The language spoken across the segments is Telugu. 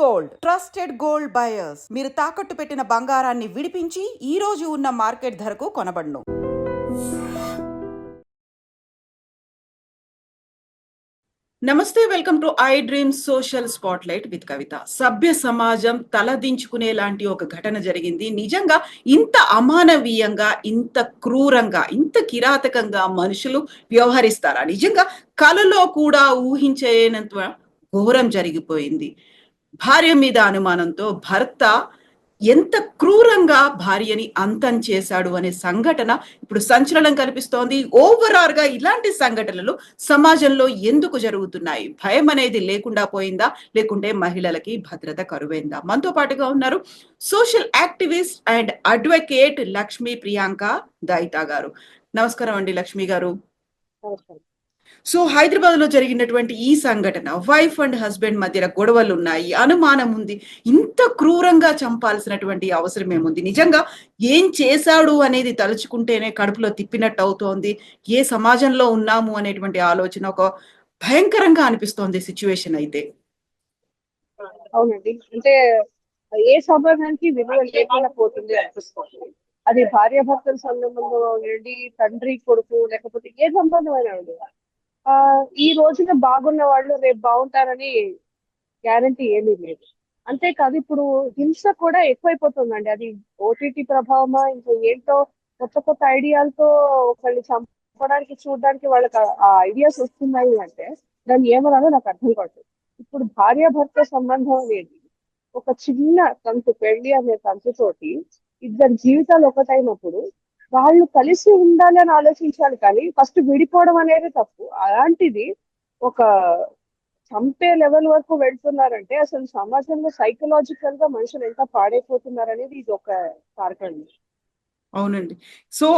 గోల్డ్. Trusted gold buyers. మీరు తాకట్టు పెట్టిన బంగారాన్ని విడిపించి ఈ రోజు ఉన్న మార్కెట్ ధరకు కొనబడును. నమస్తే welcome to I dream social spotlight with Kavitha. సభ్య సమాజం తలదించుకునే లాంటి ఒక ఘటన జరిగింది. నిజంగా ఇంత అమానవీయంగా ఇంత క్రూరంగా ఇంత కిరాతకంగా మనుషులు వ్యవహరిస్తారా? నిజంగా కలలో కూడా ఊహించేనంత ఘోరం జరిగిపోయింది. భార్య మీద అనుమానంతో భర్త ఎంత క్రూరంగా భార్యని అంతం చేశాడు అనే సంఘటన ఇప్పుడు సంచలనం కనిపిస్తోంది. ఓవరాల్గా ఇలాంటి సంఘటనలు సమాజంలో ఎందుకు జరుగుతున్నాయి? భయం అనేది లేకుండా పోయిందా? లేకుంటే మహిళలకి భద్రత కరువైందా? మనతో పాటుగా ఉన్నారు social activist and advocate Lakshmi Priyanka Dayitha గారు. నమస్కారం అండి లక్ష్మి గారు. సో హైదరాబాద్లో జరిగినటువంటి ఈ సంఘటన వైఫ్ అండ్ హస్బెండ్ మధ్య గొడవలు ఉన్నాయి అనుమానం ఉంది. ఇంత క్రూరంగా చంపాల్సినటువంటి అవసరం ఏముంది? నిజంగా ఏం చేశాడు అనేది తలుచుకుంటేనే కడుపులో తిప్పినట్టు అవుతోంది. ఏ సమాజంలో ఉన్నాము అనేటువంటి ఆలోచన ఒక భయంకరంగా అనిపిస్తోంది సిచ్యువేషన్ అయితే. అవునండి. అంటే ఏ సంబంధానికి విలువ లేకుండా పోతుంది అనిపిస్తుంది. అది భార్య భర్తల సంబంధంలో ఉండండి తండ్రి కొడుకు లేకపోతే ఏ సంబంధం అయినా ఈ రోజున బాగున్న వాళ్ళు రేపు బాగుంటారని గ్యారంటీ ఏమీ లేదు. అంతేకాదు ఇప్పుడు హింస కూడా ఎక్కువైపోతుందండి. అది ఓటీటీ ప్రభావమా ఇంకా ఏంటో కొత్త కొత్త ఐడియాలతో ఒకళ్ళు చంపడానికి చూడడానికి వాళ్ళకి ఆ ఐడియాస్ వస్తున్నాయి అంటే దాన్ని ఏమనాలో నాకు అర్థం కాదు ఇప్పుడు భార్యాభర్త సంబంధం అనేది ఒక చిన్న తంతు పెళ్ళి అనే తంతుతోటి ఇద్దరు జీవితాలు ఒకటైనప్పుడు వాళ్ళు కలిసి ఉండాలి అని ఆలోచించాలి కానీ ఫస్ట్ విడిపోవడం అనేది తప్పు. అలాంటిది ఒక చంపే లెవెల్ వరకు వెళ్తున్నారంటే అసలు సమాజంలో సైకలాజికల్గా మనుషులు ఎంత పాడైపోతున్నారు అనేది ఇది ఒక కారకం. అవునండి. సో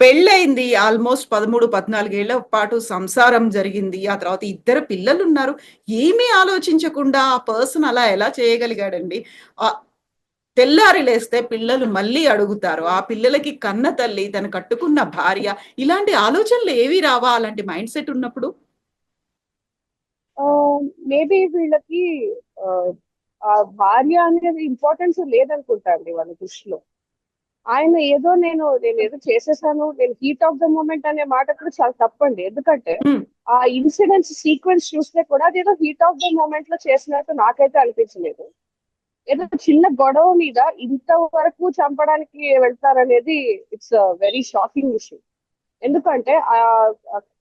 పెళ్ళైంది ఆల్మోస్ట్ పదమూడు పద్నాలుగేళ్ళ పాటు సంసారం జరిగింది. ఆ తర్వాత ఇద్దరు పిల్లలు ఉన్నారు ఏమీ ఆలోచించకుండా ఆ పర్సన్ అలా ఎలా చేయగలిగాడండి? తెల్లారి లేస్తే పిల్లలు మళ్ళీ అడుగుతారు ఆ పిల్లలకి కన్న తల్లి తను కట్టుకున్న భార్య ఇలాంటి ఆలోచనలు ఏవి రావా అలాంటి మైండ్ సెట్ ఉన్నప్పుడు? మేబీ వీళ్ళకి ఆ, భార్య అనేది ఇంపార్టెన్స్ లేదనుకుంటా అండి వాళ్ళ దృష్టిలో. ఆయన ఏదో నేను నేను ఏదో చేసేసాను నేను హీట్ ఆఫ్ ద మూమెంట్ అనే మాట కూడా చాలా తప్పండి. ఎందుకంటే. ఆ ఇన్సిడెంట్స్ సీక్వెన్స్ చూస్తే కూడా అదేదో హీట్ ఆఫ్ ద మూమెంట్లో చేసినట్టు నాకైతే అనిపించలేదు. ఏదో చిన్న గొడవ మీద ఇంతవరకు చంపడానికి వెళ్తారనేది ఇట్స్ వెరీ షాకింగ్ విషయం ఎందుకంటే ఆ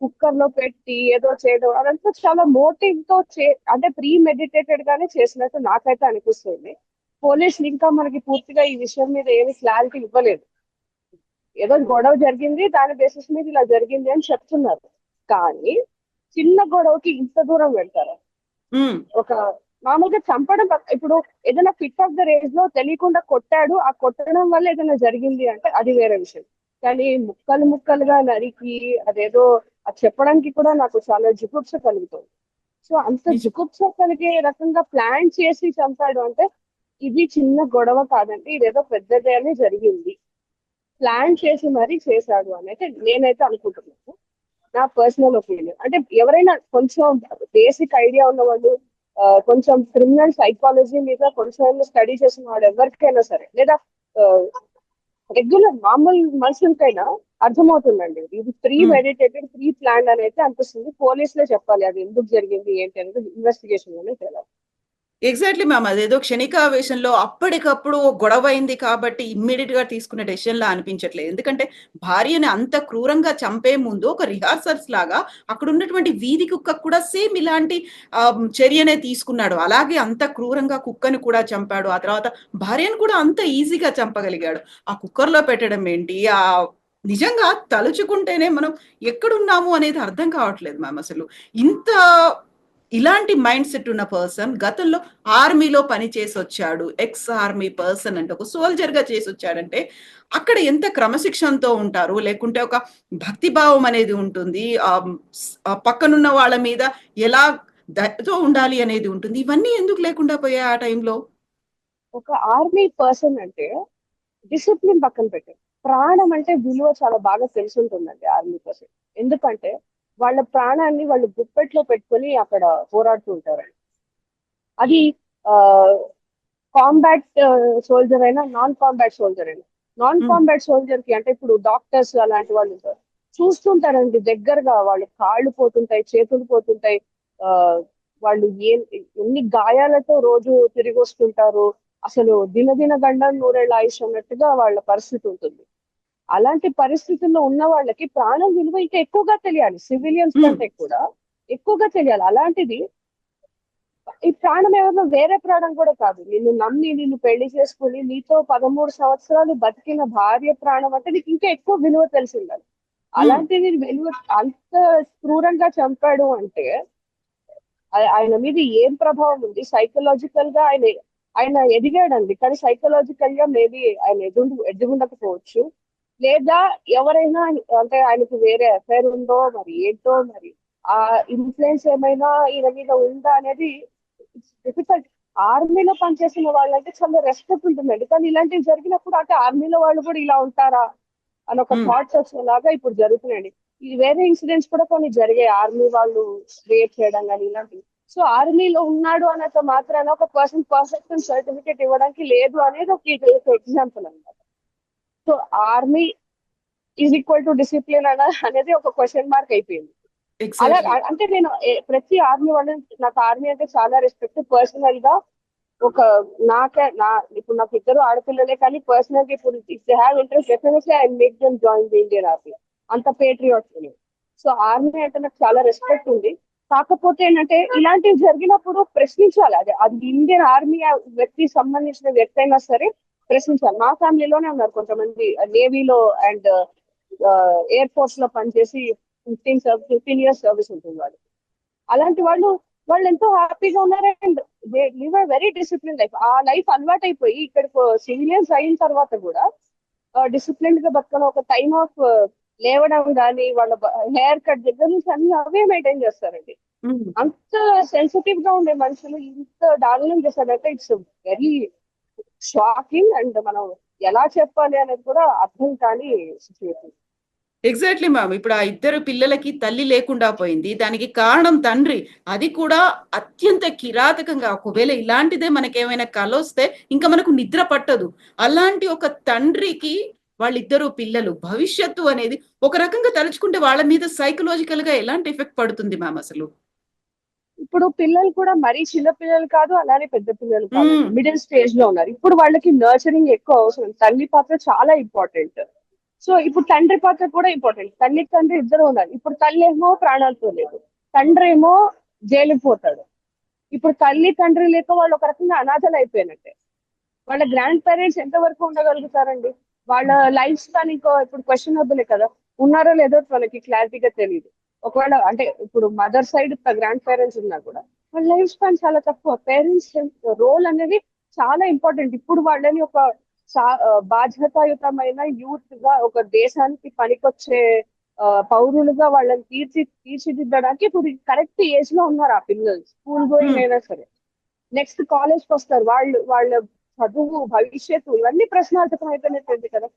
కుక్కర్లో పెట్టి ఏదో చేయడం అదంతా చాలా మోటివ్తో చే అంటే ప్రీ మెడిటేటెడ్ గానే చేసినట్టు నాకైతే అనిపిస్తుంది. పోలీసులు ఇంకా మనకి పూర్తిగా ఈ విషయం మీద ఏమి క్లారిటీ ఇవ్వలేదు. ఏదో గొడవ జరిగింది దాని బేసిస్ మీద ఇలా జరిగింది అని చెప్తున్నారు. కానీ చిన్న గొడవకి ఇంత దూరం వెళ్తారు? ఒక మామూలుగా చంపడం ఇప్పుడు ఏదైనా ఫిట్ ఆఫ్ ద రేజ్లో తెలియకుండా కొట్టాడు ఆ కొట్టడం వల్ల ఏదైనా జరిగింది అంటే అది వేరే విషయం. కానీ ముక్కలు ముక్కలుగా నరికి అదేదో అది చెప్పడానికి కూడా నాకు చాలా జుగుప్స కలుగుతుంది. సో అంత జుగుప్స కలిగే రకంగా ప్లాన్ చేసి చంపాడు అంటే ఇది చిన్న గొడవ కాదండి ఇదేదో పెద్దదే అని జరిగింది. ప్లాన్ చేసి మరీ చేశాడు అని అయితే నేనైతే అనుకుంటున్నాను. నా పర్సనల్ ఒపీనియన్ అంటే ఎవరైనా కొంచెం బేసిక్ ఐడియా ఉన్న వాళ్ళు కొంచెం క్రిమినల్ సైకాలజీ మీద కొంచెం స్టడీ చేసిన వాడు ఎవరికైనా సరే లేదా రెగ్యులర్ మామూలు మనుషులకైనా అర్థమవుతుందండి. ఇది ప్రీ. మెడిటేటెడ్ ప్రీ ప్లాన్ అని అయితే అనిపిస్తుంది. పోలీసులే చెప్పాలి అది ఎందుకు జరిగింది ఏంటి అనేది ఇన్వెస్టిగేషన్లోనే తెలియాలి ఎగ్జాక్ట్లీ మ్యామ్ అదేదో క్షణికావేశంలో అప్పటికప్పుడు గొడవ అయింది కాబట్టి ఇమ్మీడియట్గా తీసుకునే డెసిషన్ లా అనిపించట్లేదు. ఎందుకంటే భార్యని అంత క్రూరంగా చంపే ముందు ఒక రిహార్సల్స్ లాగా అక్కడ ఉన్నటువంటి వీధి కుక్క కూడా సేమ్ ఇలాంటి చర్యనే తీసుకున్నాడు. అలాగే అంత క్రూరంగా కుక్కని కూడా చంపాడు. ఆ తర్వాత భార్యను కూడా అంత ఈజీగా చంపగలిగాడు. ఆ కుక్కర్లో పెట్టడం ఏంటి? ఆ నిజంగా తలుచుకుంటేనే మనం ఎక్కడున్నాము అనేది అర్థం కావట్లేదు మ్యామ్ అసలు. ఇంత ఇలాంటి మైండ్ సెట్ ఉన్న పర్సన్ గతంలో ఆర్మీలో పని చేసి వచ్చాడు ఎక్స్ ఆర్మీ పర్సన్ అంటే ఒక సోల్జర్గా చేసి వచ్చాడంటే అక్కడ ఎంత క్రమశిక్షణతో ఉంటారు? లేకుంటే ఒక భక్తి భావం అనేది ఉంటుంది పక్కనున్న వాళ్ళ మీద ఎలా దయతో ఉండాలి అనేది ఉంటుంది. ఇవన్నీ ఎందుకు లేకుండా పోయాయి ఆ టైంలో? ఒక ఆర్మీ పర్సన్ అంటే డిసిప్లిన్ పక్కన పెట్టారు ప్రాణం అంటే విలువ చాలా బాగా తెలిసి ఉంటుందండి ఆర్మీ పర్సన్. ఎందుకంటే వాళ్ళ ప్రాణాన్ని వాళ్ళు గుప్పెట్లో పెట్టుకొని అక్కడ పోరాడుతూ ఉంటారు. అది కాంబాట్ సోల్జర్ అయినా నాన్ కాంబాట్ సోల్జర్ అయినా. నాన్. కాంబాట్ సోల్జర్కి అంటే ఇప్పుడు డాక్టర్స్ అలాంటి వాళ్ళు ఉంటారు. చూస్తుంటారండి దగ్గరగా వాళ్ళు కాళ్ళు పోతుంటాయి చేతులు పోతుంటాయి. ఆ వాళ్ళు ఏ ఎన్ని గాయాలతో రోజు తిరిగి వస్తుంటారు అసలు దినదిన గండం నూరేళ్ళ ఆయుష్ అన్నట్టుగా వాళ్ళ పరిస్థితి ఉంటుంది. అలాంటి పరిస్థితుల్లో ఉన్న వాళ్ళకి ప్రాణం విలువ ఇంకా ఎక్కువగా తెలియాలి. Civilians Hmm. కంటే కూడా ఎక్కువగా తెలియాలి. అలాంటిది ఈ ప్రాణం ఎవరినో వేరే ప్రాణం కూడా కాదు. నిన్ను నమ్మి నిన్ను పెళ్ళి చేసుకుని నీతో పదమూడు సంవత్సరాలు బతికిన భార్య ప్రాణం అంటే నీకు ఇంకా ఎక్కువ విలువ తెలిసి ఉండాలి. అలాంటిది విలువ అంత క్రూరంగా చంపాడు అంటే ఆయన మీద ఏం ప్రభావం ఉంది? సైకలాజికల్గా ఆయన ఆయన ఎదిగాడండి. కానీ సైకలాజికల్గా మేబీ ఆయన ఎదు ఎదుగుండకపోవచ్చు. లేదా ఎవరైనా అంటే ఆయనకు వేరే అఫైర్ ఉందో మరి ఏంటో మరి ఆ ఇన్ఫ్లుయెన్స్ ఏమైనా ఈయన మీద ఉందా అనేది డిఫికల్ట్ ఆర్మీలో పనిచేసిన వాళ్ళంటే చాలా రెస్పెక్ట్ ఉంటుందండి. కానీ ఇలాంటివి జరిగినప్పుడు అంటే ఆర్మీలో వాళ్ళు కూడా ఇలా ఉంటారా అని ఒక Hmm. థాట్స్ వచ్చేలాగా ఇప్పుడు జరుగుతున్నాయండి. ఇది వేరే ఇన్సిడెంట్స్ కూడా కొన్ని జరిగాయి. ఆర్మీ వాళ్ళు క్రియేట్ చేయడం కానీ ఇలాంటివి. సో ఆర్మీలో ఉన్నాడు అన్నంత మాత్రాన ఒక పర్సన్ పర్ఫెక్ట్ సర్టిఫికేట్ ఇవ్వడానికి లేదు అనేది ఒక ఎగ్జాంపుల్ అన్నమాట. So army is equal to discipline అన అనేది ఒక క్వశ్చన్ మార్క్ అయిపోయింది. అలా అంటే నేను ప్రతి ఆర్మీ వాళ్ళ నాకు ఆర్మీ అంటే చాలా రెస్పెక్ట్ పర్సనల్గా ఒక నాకే నా ఇప్పుడు నాకు ఇద్దరు ఆడపిల్లలే కానీ పర్సనల్గా ఇప్పుడు if they have interest definitely I make them join the Indian army అంత పేట్రియాట్ సో ఆర్మీ అంటే నాకు చాలా రెస్పెక్ట్ ఉంది. కాకపోతే ఏంటంటే ఇలాంటివి జరిగినప్పుడు ప్రశ్నించాలి. అది అది ఇండియన్ ఆర్మీ వ్యక్తి సంబంధించిన వ్యక్తి అయినా సరే ప్రశ్నించాలి మా ఫ్యామిలీలోనే ఉన్నారు కొంతమంది నేవీలో అండ్ ఎయిర్ ఫోర్స్లో పనిచేసి ఫిఫ్టీన్ ఫిఫ్టీన్ ఇయర్స్ సర్వీస్ ఉంటుంది వాళ్ళు అలాంటి వాళ్ళు వాళ్ళు ఎంతో హ్యాపీగా ఉన్నారు and they live a very discipline life. ఆ లైఫ్ అలవాటు అయిపోయి ఇక్కడికి సివిలియన్స్ అయిన తర్వాత కూడా డిసిప్లిన్గా బతకడం ఒక టైమ్ ఆఫ్ లేవడం కానీ వాళ్ళ హెయిర్ కట్ దగ్గర నుంచి అన్ని అవే మెయింటైన్ చేస్తారండి. అంత సెన్సిటివ్గా ఉండే మనుషులు ఇంత దారుణం చేశారంటే ఇట్స్ వెరీ షాకింగ్ అండ్ మనం ఎలా చెప్పాలి అనేది కూడా అర్థం కాని సిచ్యువేషన్ ఎగ్జాక్ట్లీ మ్యామ్ ఇప్పుడు ఆ ఇద్దరు పిల్లలకి తల్లి లేకుండా పోయింది. దానికి కారణం తండ్రి. అది కూడా అత్యంత కిరాతకంగా. ఒకవేళ ఇలాంటిదే మనకేమైనా కళ వస్తే ఇంకా మనకు నిద్ర పట్టదు. అలాంటి ఒక తండ్రికి వాళ్ళిద్దరు పిల్లలు భవిష్యత్తు అనేది ఒక రకంగా తలుచుకుంటే వాళ్ళ మీద సైకలాజికల్గా ఎలాంటి ఎఫెక్ట్ పడుతుంది మ్యామ్ అసలు? ఇప్పుడు పిల్లలు కూడా మరీ చిన్న పిల్లలు కాదు అలానే పెద్ద పిల్లలు కాదు. మిడిల్ స్టేజ్లో ఉన్నారు. ఇప్పుడు వాళ్ళకి నర్చరింగ్ ఎక్కువ అవసరం. తల్లి పాత్ర చాలా ఇంపార్టెంట్. సో ఇప్పుడు తండ్రి పాత్ర కూడా ఇంపార్టెంట్. తల్లి తండ్రి ఇద్దరు ఉన్నారు. ఇప్పుడు తల్లి ఏమో ప్రాణాలతో లేదు. తండ్రి ఏమో జైలుకి పోతాడు. ఇప్పుడు తల్లి తండ్రి లేక వాళ్ళు ఒక రకంగా అనాథలు అయిపోయినట్టే. వాళ్ళ గ్రాండ్ పేరెంట్స్ ఎంత వరకు ఉండగలుగుతారండి? వాళ్ళ లైఫ్ స్పాన్ ఇంకో ఇప్పుడు క్వశ్చన్ వద్దులే కదా. ఉన్నారో లేదో వాళ్ళకి క్లారిటీగా తెలియదు ఒకవేళ అంటే ఇప్పుడు మదర్ సైడ్ గ్రాండ్ పేరెంట్స్ ఉన్నా కూడా వాళ్ళ లైఫ్ స్పాన్ చాలా తక్కువ. పేరెంట్స్ రోల్ అనేది చాలా ఇంపార్టెంట్. ఇప్పుడు వాళ్ళని ఒక బాధ్యతాయుతమైన యూత్గా ఒక దేశానికి పనికొచ్చే పౌరులుగా వాళ్ళని తీర్చి తీర్చిదిద్దడానికి ఇప్పుడు కరెక్ట్ ఏజ్లో ఉన్నారు ఆ పిల్లలు. School going. అయినా సరే. నెక్స్ట్ కాలేజ్కి వస్తారు. వాళ్ళు వాళ్ళ చదువు భవిష్యత్తు ఇవన్నీ ప్రశ్నార్థకం అయిపోయినట్టుంది కదా.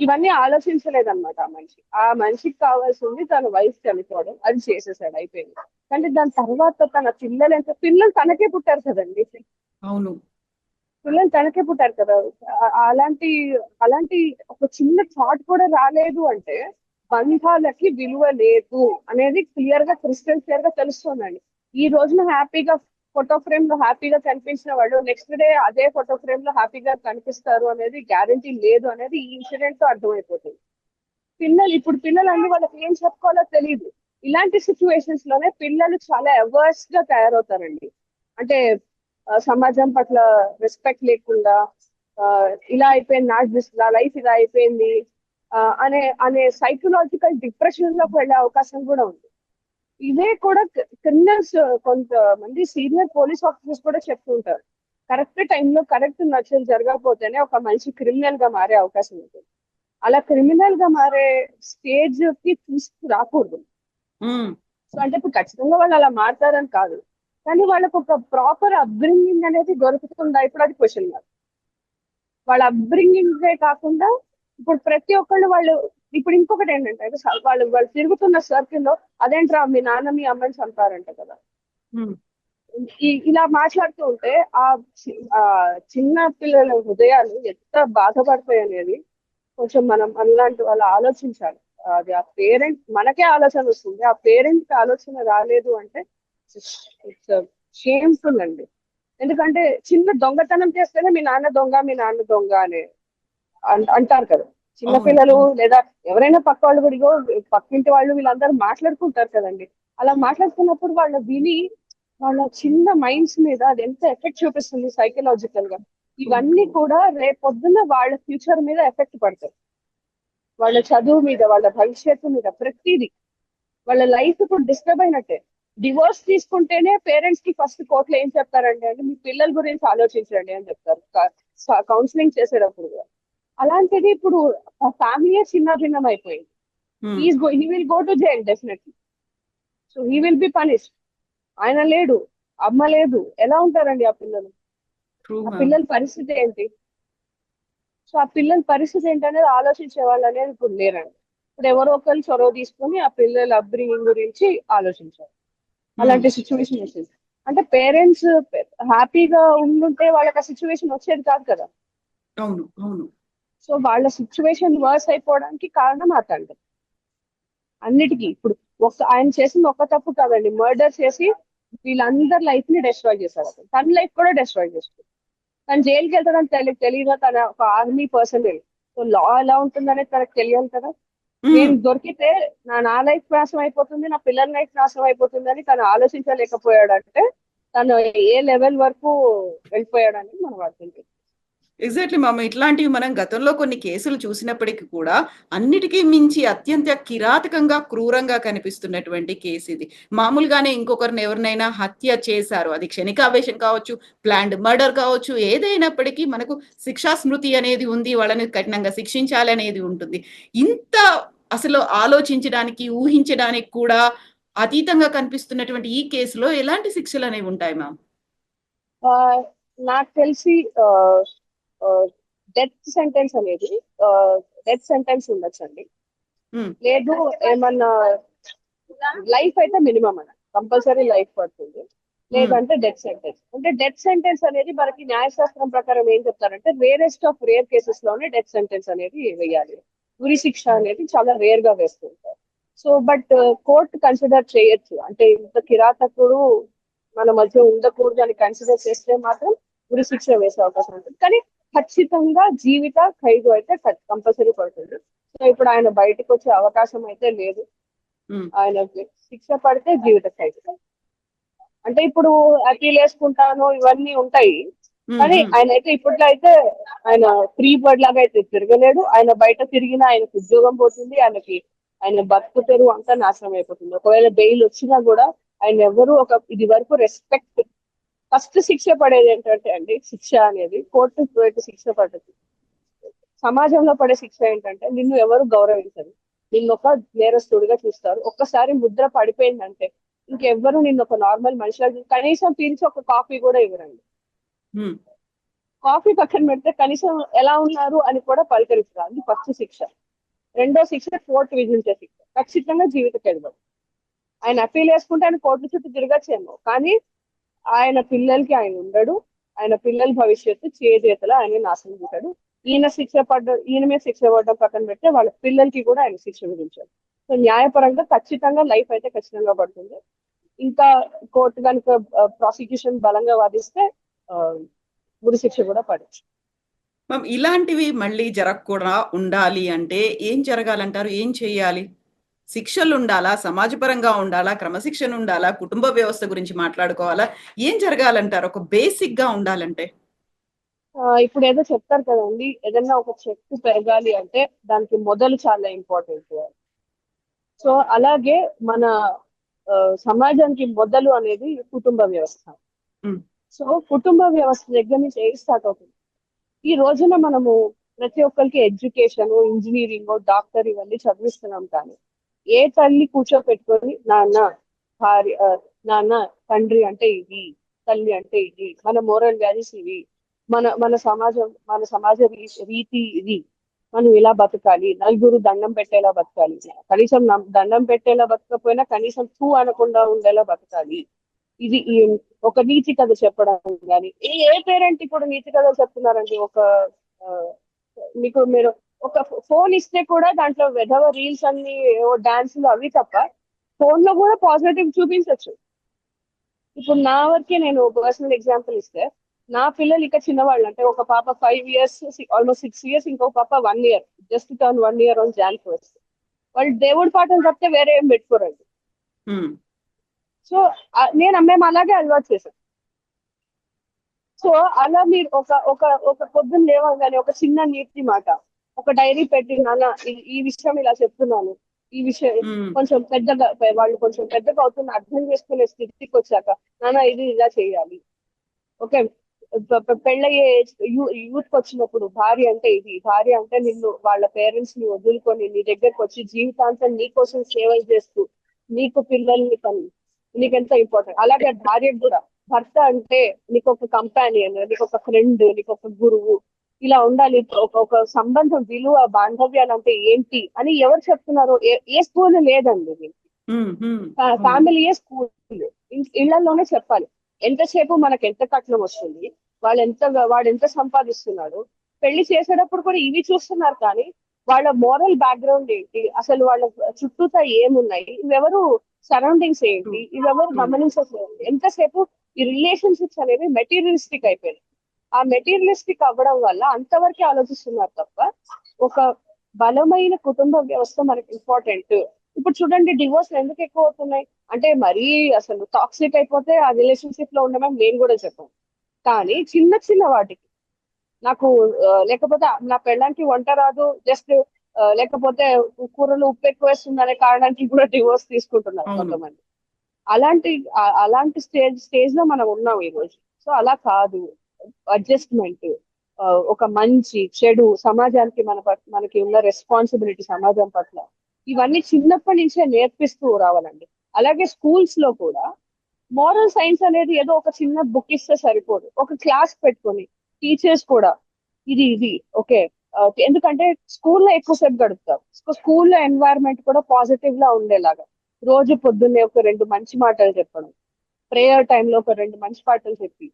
ఇవన్నీ ఆలోచించలేదన్నమాట ఆ మనిషి. ఆ మనిషికి కావాల్సింది తన వైఫ్ చనిపోవడం అది చేసేసాడు అయిపోయింది. కానీ దాని తర్వాత తన పిల్లలు ఎంత పిల్లలు తనకే పుట్టారు కదండి. అవును. పిల్లలు తనకే పుట్టారు కదా. అలాంటి అలాంటి ఒక చిన్న థాట్ కూడా రాలేదు అంటే బంధాలకి విలువ లేదు అనేది క్లియర్గా క్రిస్టల్ క్లియర్గా తెలుస్తుందండి. ఈ రోజున హ్యాపీగా ఫోటో ఫ్రేమ్లో హ్యాపీగా కనిపించిన వాళ్ళు నెక్స్ట్ డే అదే ఫోటో ఫ్రేమ్లో హ్యాపీగా కనిపిస్తారు అనేది గ్యారంటీ లేదు అనేది ఈ ఇన్సిడెంట్తో అర్థమైపోతుంది. పిల్లలు ఇప్పుడు పిల్లలు అన్ని వాళ్ళకి ఏం చెప్పుకోవాలో తెలియదు ఇలాంటి సిచ్యువేషన్స్లోనే పిల్లలు చాలా అవర్స్గా తయారవుతారండి. అంటే సమాజం పట్ల రెస్పెక్ట్ లేకుండా ఆ, ఇలా అయిపోయింది నా నా లైఫ్ ఇలా అయిపోయింది అనే అనే సైకలాజికల్ డిప్రెషన్లోకి వెళ్ళే అవకాశం కూడా ఉంది. ఇదే కూడా క్రిమినల్స్ కొంతమంది సీనియర్ పోలీస్ ఆఫీసర్స్ కూడా చెప్తుంటారు కరెక్ట్ టైంలో కరెక్ట్ నచ్చలు జరగకపోతేనే ఒక మనిషి క్రిమినల్గా మారే అవకాశం ఉంటుంది. అలా క్రిమినల్గా మారే స్టేజ్కి తీసుకురాకూడదు. సో అంటే ఇప్పుడు ఖచ్చితంగా వాళ్ళు అలా మారుతారని కాదు. కానీ వాళ్ళకు ఒక ప్రాపర్ అప్బ్రింగింగ్ అనేది దొరుకుతుందా? ఇప్పుడు అది క్వశ్చన్ మార్క్ వాళ్ళ అప్బ్రింగింగ్ కాకుండా ఇప్పుడు ప్రతి ఒక్కళ్ళు వాళ్ళు ఇప్పుడు ఇంకొకటి ఏంటంటే వాళ్ళు వాళ్ళు తిరుగుతున్న సర్కిల్లో అదేంట్రా మీ నాన్న మీ అమ్మని చంపారంట కదా. ఇలా మాట్లాడుతూ ఉంటే ఆ చిన్న పిల్లల హృదయాలు ఎంత బాధపడతాయి అనేది కొంచెం మనం అలాంటి వాళ్ళు ఆలోచించాలి. అది ఆ పేరెంట్ మనకే ఆలోచన వస్తుంది. ఆ పేరెంట్కి ఆలోచన రాలేదు అంటే ఇట్స్ షేమ్ఫుల్ అండి. ఎందుకంటే చిన్న దొంగతనం చేస్తేనే మీ నాన్న దొంగ మీ నాన్న దొంగ అని అన్- అంటారు కదా. చిన్న అవును. పిల్లలు లేదా ఎవరైనా పక్క వాళ్ళు కూడా పక్కింటి వాళ్ళు వీళ్ళందరూ మాట్లాడుకుంటారు కదండి. అలా మాట్లాడుతున్నప్పుడు వాళ్ళు విని వాళ్ళ చిన్న మైండ్స్ మీద అది ఎంత ఎఫెక్ట్ చూపిస్తుంది సైకలాజికల్గా ఇవన్నీ కూడా రేపొద్దున వాళ్ళ ఫ్యూచర్ మీద ఎఫెక్ట్ పడతాయి. వాళ్ళ చదువు మీద వాళ్ళ భవిష్యత్తు మీద ప్రతిదీ. వాళ్ళ లైఫ్ ఇప్పుడు డిస్టర్బ్ అయినట్టే. డివోర్స్ తీసుకుంటేనే పేరెంట్స్కి ఫస్ట్ కోర్టులో ఏం చెప్తారండి అంటే మీ పిల్లల గురించి ఆలోచించండి అని చెప్తారు. కౌన్సిలింగ్ చేసేటప్పుడు కూడా. అలాంటిది ఇప్పుడు ఫ్యామిలీ చిన్న భిన్నం అయిపోయింది. He's go he will go to jail definitely so he will be punished ఆయన లేడు అమ్మ లేదు. ఎలా ఉంటారండి ఆ పిల్లలు? ఆ. పిల్లల పరిస్థితి ఏంటి? సో ఆ పిల్లల పరిస్థితి ఏంటి అనేది ఆలోచించే వాళ్ళు అనేది ఇప్పుడు లేరండి. ఇప్పుడు ఎవరో ఒకరు చొరవ తీసుకొని ఆ పిల్లల అప్బ్రింగింగ్ గురించి ఆలోచించారు. అలాంటి సిచ్యువేషన్ వచ్చింది. అంటే పేరెంట్స్ హ్యాపీగా ఉండుంటే వాళ్ళకి ఆ సిచ్యువేషన్ వచ్చేది కాదు కదా. అవును అవును. సో వాళ్ళ సిచ్యువేషన్ వర్స్ అయిపోవడానికి కారణం ఆ తండ్రి అన్నిటికీ ఇప్పుడు ఒక ఆయన చేసిన ఒక్క తప్పు కాదండి. మర్డర్ చేసి వీళ్ళందరి లైఫ్ని డిస్ట్రాయ్ చేశాడు అతను. తన లైఫ్ కూడా డిస్ట్రాయ్ చేస్తాడు తను జైలుకి వెళ్తాడని తెలి తెలియదు? తన ఒక ఆర్మీ పర్సన్ సో లా ఎలా ఉంటుందనేది తనకు తెలియాలి కదా. నేను దొరికితే నా నా లైఫ్ నాశనం అయిపోతుంది నా పిల్లల లైఫ్ నాశనం అయిపోతుంది అని తను ఆలోచించలేకపోయాడంటే తను ఏ లెవెల్ వరకు వెళ్ళిపోయాడని మనం అర్థం. ఎగ్జాక్ట్లీ మామ ఇట్లాంటివి మనం గతంలో కొన్ని కేసులు చూసినప్పటికీ కూడా అన్నిటికీ మించి అత్యంత కిరాతకంగా క్రూరంగా కనిపిస్తున్నటువంటి కేసు ఇది. మామూలుగానే ఇంకొకరిని ఎవరినైనా హత్య చేశారు. అది క్షణికావేశం కావచ్చు ప్లాండ్ మర్డర్ కావచ్చు ఏదైనప్పటికీ మనకు శిక్షా స్మృతి అనేది ఉంది. వాళ్ళని కఠినంగా శిక్షించాలి అనేది ఉంటుంది. ఇంత అసలు ఆలోచించడానికి ఊహించడానికి కూడా అతీతంగా కనిపిస్తున్నటువంటి ఈ కేసులో ఎలాంటి శిక్షలు అనేవి ఉంటాయి మ్యామ్ నాకు తెలిసి డెత్ సెంటెన్స్ అనేది డెత్ సెంటెన్స్ ఉండొచ్చండి. Hmm. లేదు ఏమన్నా లైఫ్ అయితే మినిమం అన్న కంపల్సరీ లైఫ్ పడుతుంది. లేదంటే డెత్ సెంటెన్స్ అంటే డెత్ సెంటెన్స్ అనేది మనకి న్యాయశాస్త్రం ప్రకారం ఏం చెప్తారంటే రేరెస్ట్ ఆఫ్ రేర్ కేసెస్లోనే డెత్ సెంటెన్స్ అనేది వేయాలి. ఉరి శిక్ష అనేది చాలా రేర్గా వేస్తుంటారు. సో బట్ కోర్టు కన్సిడర్ చేయొచ్చు. అంటే ఇంత కిరాతకుడు మన మధ్య ఉండకూడదు అని కన్సిడర్ చేస్తే మాత్రం ఉరి శిక్ష వేసే అవకాశం ఉంటుంది. కానీ ఖచ్చితంగా జీవిత ఖైదు అయితే కంపల్సరీ పడుతుంది. సో ఇప్పుడు ఆయన బయటకు వచ్చే అవకాశం అయితే లేదు. ఆయన శిక్ష పడితే జీవిత ఖైదు. అంటే ఇప్పుడు అపీల్ వేసుకుంటాను ఇవన్నీ ఉంటాయి. కానీ ఆయన అయితే ఇప్పట్లో అయితే ఆయన ఫ్రీ బర్డ్ లాగా అయితే తిరగలేడు. ఆయన బయట తిరిగినా ఆయనకు ఉద్యోగం పోతుంది ఆయనకి ఆయన బతుకు తెరువు అంతా నాశనం అయిపోతుంది. ఒకవేళ బెయిల్ వచ్చినా కూడా ఆయన ఎవరు ఒక ఇది వరకు రెస్పెక్ట్ ఫస్ట్ శిక్ష పడేది ఏంటంటే అండి శిక్ష అనేది కోర్టు పెట్టి శిక్ష పడుతుంది సమాజంలో పడే శిక్ష ఏంటంటే నిన్ను ఎవరు గౌరవించరు. నిన్ను ఒక నేరస్తుడిగా చూస్తారు. ఒక్కసారి ముద్ర పడిపోయిందంటే ఇంకెవ్వరు నిన్ను ఒక నార్మల్ మనిషిగా చూ- కనీసం పిలిచి ఒక కాఫీ కూడా ఇవ్వరండి. కాఫీ పక్కన పెడితే కనీసం ఎలా ఉన్నారు అని కూడా పలకరిస్తారు అది ఫస్ట్ శిక్ష. రెండో శిక్ష కోర్టు విధించే శిక్ష. ఖచ్చితంగా జీవిత ఖైదు ఆయన అప్పీల్ వేసుకుంటే ఆయన కోర్టు చుట్టూ తిరగచ్చేమో. కానీ ఆయన పిల్లలకి ఆయన ఉండడు ఆయన పిల్లల భవిష్యత్తు చేజేతలో ఆయన నాశనం చేశాడు. ఈయన శిక్ష పడ్డ ఈయన మీద శిక్ష పడ్డం పక్కన పెడితే వాళ్ళ పిల్లలకి కూడా ఆయన శిక్ష విధించాడు. సో న్యాయపరంగా ఖచ్చితంగా లైఫ్ అయితే ఖచ్చితంగా పడుతుంది. ఇంకా కోర్టు కనుక ప్రాసిక్యూషన్ బలంగా వాదిస్తే ఆ, ఉరి శిక్ష కూడా పడచ్చు. మ్యామ్ ఇలాంటివి మళ్ళీ జరగకుండా ఉండాలి అంటే ఏం జరగాలంటారు? ఏం చేయాలి? శిక్షలు ఉండాలా సమాజపరంగా ఉండాలా క్రమశిక్షణ ఉండాలా కుటుంబ వ్యవస్థ గురించి మాట్లాడుకోవాలా ఏం జరగాలంటారు? ఒక బేసిక్గా ఉండాలంటే? ఇప్పుడు ఏదో చెప్తారు కదండి ఏదైనా ఒక చెట్టు పెరగాలి అంటే దానికి మొదలు చాలా ఇంపార్టెంట్ సో అలాగే మన సమాజానికి మొదలు అనేది కుటుంబ వ్యవస్థ. సో కుటుంబ వ్యవస్థ దగ్గర నుంచి ఏది స్టార్ట్ అవుతుంది? ఈ రోజున మనము ప్రతి ఒక్కరికి ఎడ్యుకేషన్ ఇంజనీరింగ్ డాక్టర్ ఇవన్నీ చదివిస్తున్నాం కానీ ఏ తల్లి కూర్చోపెట్టుకొని నాన్న భార్య నాన్న తండ్రి అంటే ఇది తల్లి అంటే ఇది మన మోరల్ వాల్యూస్ ఇవి మన మన సమాజం మన సమాజ రీతి ఇది మనం ఇలా బతకాలి నలుగురు దండం పెట్టేలా బతకాలి కనీసం దండం పెట్టేలా బతకపోయినా కనీసం తూ అనకుండా ఉండేలా బతకాలి. ఇది ఒక నీతి కథ చెప్పడం కానీ ఏ పేరెంట్ ఇప్పుడు నీతి కథ చెప్తున్నారండి? ఒక మీకు మీరు ఒక ఫోన్ ఇస్తే కూడా దాంట్లో వెధవ రీల్స్ అన్ని డాన్సులు అవి తప్ప ఫోన్లో కూడా పాజిటివ్ చూపించవచ్చు ఇప్పుడు నా వరకే నేను పర్సనల్ ఎగ్జాంపుల్ ఇస్తే నా పిల్లలు ఇక చిన్నవాళ్ళు అంటే ఒక పాప five years almost six years ఇంకొక పాప one year just turn one year on Jan first వాళ్ళు దేవుడి పాటలు తప్పితే వేరే ఏం పెట్టుకోరండి. సో నేను మేము అలాగే అలవాటు చేశాను సో అలా మీరు ఒక ఒక ఒక పొద్దున్న లేవగానే ఒక చిన్న నీతి మాట ఒక డైరీ పెట్టి నాన్న ఈ- విషయం ఇలా చెప్తున్నాను. ఈ విషయం కొంచెం పెద్దగా వాళ్ళు కొంచెం పెద్దగా అవుతున్న అర్థం చేసుకునే స్థితికి వచ్చాక నాన్న ఇది ఇలా చేయాలి. ఓకే? పెళ్ళయ్యే యూత్ వచ్చినప్పుడు భార్య అంటే ఇది. భార్య అంటే నిన్ను వాళ్ళ పేరెంట్స్ని వదులుకొని నీ దగ్గరకు వచ్చి జీవితాంతం నీ కోసం సేవలు చేస్తూ నీకు పిల్లల్ని కని నీకెంత ఇంపార్టెంట్ అలాగే భార్యకు కూడా. భర్త అంటే నీకు ఒక కంపానియన్ నీకు ఒక ఫ్రెండ్ నీకు ఒక గురువు. ఇలా ఉండాలి. ఒక ఒక సంబంధం విలువ బాంధవ్యాలు అంటే ఏంటి అని ఎవరు చెప్తున్నారు ఏ- ఏ స్కూల్ లేదండి దీనికి. ఉమ్, ఉమ్, ఫ్యా- ఫ్యామిలీయే స్కూల్ ఇళ్ళలోనే చెప్పాలి. ఎంతసేపు మనకి ఎంత కట్నం వస్తుంది వాళ్ళు ఎంత వాడు ఎంత సంపాదిస్తున్నాడు పెళ్ళి చేసేటప్పుడు కూడా ఇవి చూస్తున్నారు కానీ వాళ్ళ మోరల్ బ్యాక్గ్రౌండ్ ఏంటి అసలు వాళ్ళ చుట్టూతా ఏమున్నాయి ఇవెవరు సరౌండింగ్స్ ఏంటి ఇవెవరు గమనించట్లేదు. ఎంతసేపు ఈ రిలేషన్షిప్స్ అనేవి మెటీరియలిస్టిక్ అయిపోయినాయి. ఆ మెటీరియలిస్టిక్ అవ్వడం వల్ల అంతవరకే ఆలోచిస్తున్నారు తప్ప ఒక బలమైన కుటుంబ వ్యవస్థ మనకి ఇంపార్టెంట్ ఇప్పుడు చూడండి డివోర్స్ ఎందుకు ఎక్కువ అవుతున్నాయి? అంటే మరీ అసలు టాక్సిక్ అయిపోతే ఆ రిలేషన్షిప్లో ఉండమని నేను కూడా చెప్పాను కానీ చిన్న చిన్న వాటికి. నాకు లేకపోతే నా పెళ్ళానికి వంట రాదు జస్ట్ లేకపోతే కూరలు ఉప్పు ఎక్కువ వేస్తుందనే కారణానికి కూడా డివోర్స్ తీసుకుంటున్నారు. కొంతమంది. అలాంటి అలాంటి స్టేజ్ స్టేజ్లో మనం ఉన్నాం ఈ రోజు. సో అలా కాదు. అడ్జస్ట్మెంట్ ఒక మంచి చెడు సమాజానికి మన పట్ల మనకి ఉన్న రెస్పాన్సిబిలిటీ సమాజం పట్ల ఇవన్నీ చిన్నప్పటి నుంచే నేర్పిస్తూ రావాలండి. అలాగే స్కూల్స్లో కూడా మోరల్ సైన్స్ అనేది ఏదో ఒక చిన్న బుక్ ఇస్తే సరిపోదు. ఒక క్లాస్ పెట్టుకొని టీచర్స్ కూడా ఇది ఇది ఓకే ఎందుకంటే స్కూల్లో ఎక్కువసేపు గడుపుతారు. స్కూల్లో ఎన్వైరన్మెంట్ కూడా పాజిటివ్ లా ఉండేలాగా. రోజు పొద్దున్నే ఒక రెండు మంచి మాటలు చెప్పడం ప్రేయర్ టైంలో ఒక రెండు మంచి పాటలు చెప్పి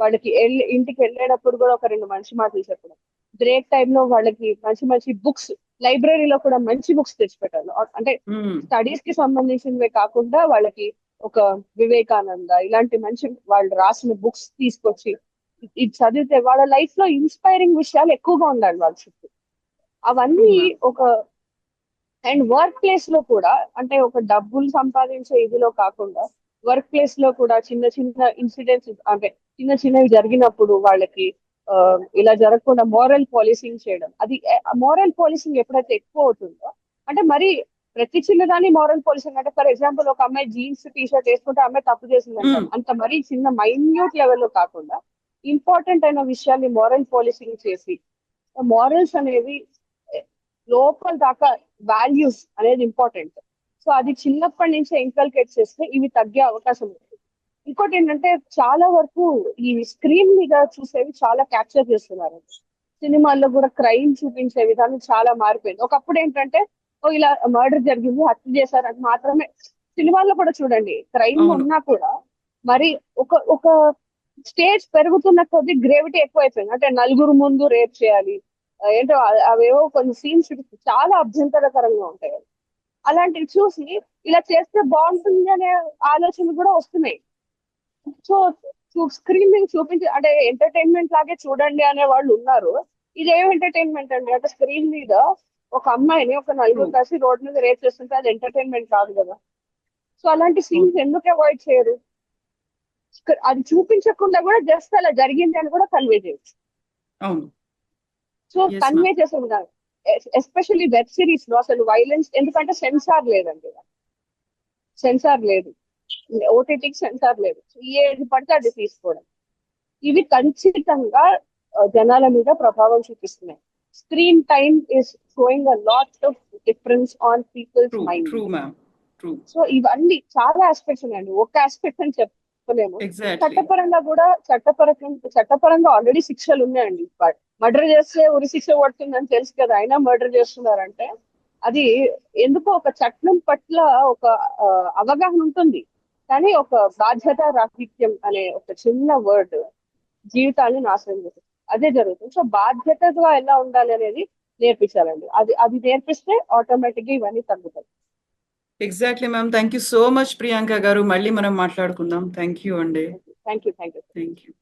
వాళ్ళకి వెళ్ళి ఇంటికి వెళ్ళేటప్పుడు కూడా ఒక రెండు మంచి మాటలు చెప్పడం. బ్రేక్ టైంలో వాళ్ళకి మంచి మంచి బుక్స్ లైబ్రరీలో కూడా మంచి బుక్స్ తెచ్చిపెట్టాలి. అంటే స్టడీస్కి సంబంధించినవే కాకుండా వాళ్ళకి ఒక వివేకానంద ఇలాంటి మంచి వాళ్ళు రాసిన బుక్స్ తీసుకొచ్చి ఇది చదివితే వాళ్ళ లైఫ్లో ఇన్స్పైరింగ్ విషయాలు ఎక్కువగా ఉండాలి వాళ్ళ చుట్టూ. అవన్నీ ఒక అండ్ వర్క్ ప్లేస్లో కూడా అంటే ఒక డబ్బులు సంపాదించే ఇదిలో కాకుండా వర్క్ ప్లేస్లో కూడా చిన్న చిన్న ఇన్సిడెంట్స్ అంటే చిన్న చిన్నవి జరిగినప్పుడు వాళ్ళకి ఇలా జరగకుండా మోరల్ పాలసింగ్ చేయడం. అది మోరల్ పాలసింగ్ ఎప్పుడైతే ఎక్కువ అవుతుందో అంటే మరి ప్రతి చిన్నదాన్ని మోరల్ పాలసింగ్ అంటే ఫర్ ఎగ్జాంపుల్ ఒక అమ్మాయి జీన్స్ టీ షర్ట్ వేసుకుంటే అమ్మాయి తప్పు చేసింది. అంత మరీ చిన్న మైన్యూట్ లెవెల్లో కాకుండా ఇంపార్టెంట్ అయిన విషయాల్ని మోరల్ పాలసింగ్ చేసి మోరల్స్ అనేవి లోపల దాకా వాల్యూస్ అనేది ఇంపార్టెంట్. సో అది చిన్నప్పటి నుంచే ఇంకల్కేట్ చేస్తే ఇవి తగ్గే అవకాశం ఉంది. ఇంకోటి ఏంటంటే చాలా వరకు ఈ స్క్రీన్ మీద చూసేవి చాలా క్యాప్చర్ చేస్తున్నారు. సినిమాల్లో కూడా క్రైమ్ చూపించే విధానం చాలా మారిపోయింది. ఒకప్పుడు ఏంటంటే ఓ ఇలా మర్డర్ జరిగింది హత్య చేశారని మాత్రమే సినిమాల్లో కూడా చూడండి క్రైమ్. ఉన్నా కూడా మరి ఒక ఒక స్టేజ్ పెరుగుతున్న కొద్ది గ్రేవిటీ ఎక్కువ అయిపోయింది అంటే నలుగురు ముందు రేప్ చేయాలి ఏంటో అవేవో కొన్ని సీన్స్ చాలా అభ్యంతరకరంగా ఉంటాయి. అలాంటివి చూసి ఇలా చేస్తే బాగుంటుంది అనే ఆలోచనలు కూడా వస్తున్నాయి. సో స్క్రీన్ చూపించి అంటే ఎంటర్టైన్మెంట్ లాగే చూడండి అనే వాళ్ళు ఉన్నారు. ఇదేం ఎంటర్టైన్మెంట్ అండి? అంటే స్క్రీన్ మీద ఒక అమ్మాయిని ఒక నలుగురు కలిసి రోడ్ మీద రేప్ చేస్తుంటే అది ఎంటర్టైన్మెంట్ కాదు కదా. సో అలాంటి సీన్స్ ఎందుకు అవాయిడ్ చేయరు? అది చూపించకుండా కూడా జస్ట్ అలా జరిగింది అని కూడా కన్వే చేయొచ్చు. సో కన్వే చేసే విధానం ఎస్పెషల్లీ వెబ్ సిరీస్లో అసలు వైలెన్స్ ఎందుకంటే సెన్సార్ లేదండి. సెన్సార్ లేదు. ఓటీటీకి సెన్సార్ లేదు. ఏది పడితే అది తీసుకోవడం. ఇవి ఖచ్చితంగా జనాల మీద ప్రభావం చూపిస్తున్నాయి. Screen time is showing a lot of difference on people's mind so ఇవన్నీ చాలా ఆస్పెక్ట్స్ ఉన్నాయండి. ఒక ఆస్పెక్ట్ అని చెప్పలేము. చట్టపరంగా కూడా చట్టపరంగా చట్టపరంగా ఆల్రెడీ శిక్షలు ఉన్నాయండి. మర్డర్ చేస్తే ఉరి శిక్ష పడుతుందని తెలుసు కదా అయినా మర్డర్ చేస్తున్నారంటే అది ఎందుకో ఒక చట్టం పట్ల ఒక అవగాహన ఉంటుంది. కానీ ఒక బాధ్యత రాహిత్యం అనే ఒక చిన్న వర్డ్ జీవితాన్ని నాశనం చేస్తుంది. అదే జరుగుతుంది. సో బాధ్యతగా ఎలా ఉండాలి అనేది నేర్పించాలండి. అది అది నేర్పిస్తే ఆటోమేటిక్గా ఇవన్నీ తగ్గుతాయి. Exactly ma'am thank you so much Priyanka గారు. మళ్ళీ మనం మాట్లాడుకుందాం. థ్యాంక్ యూ అండి. Thank you thank you thank you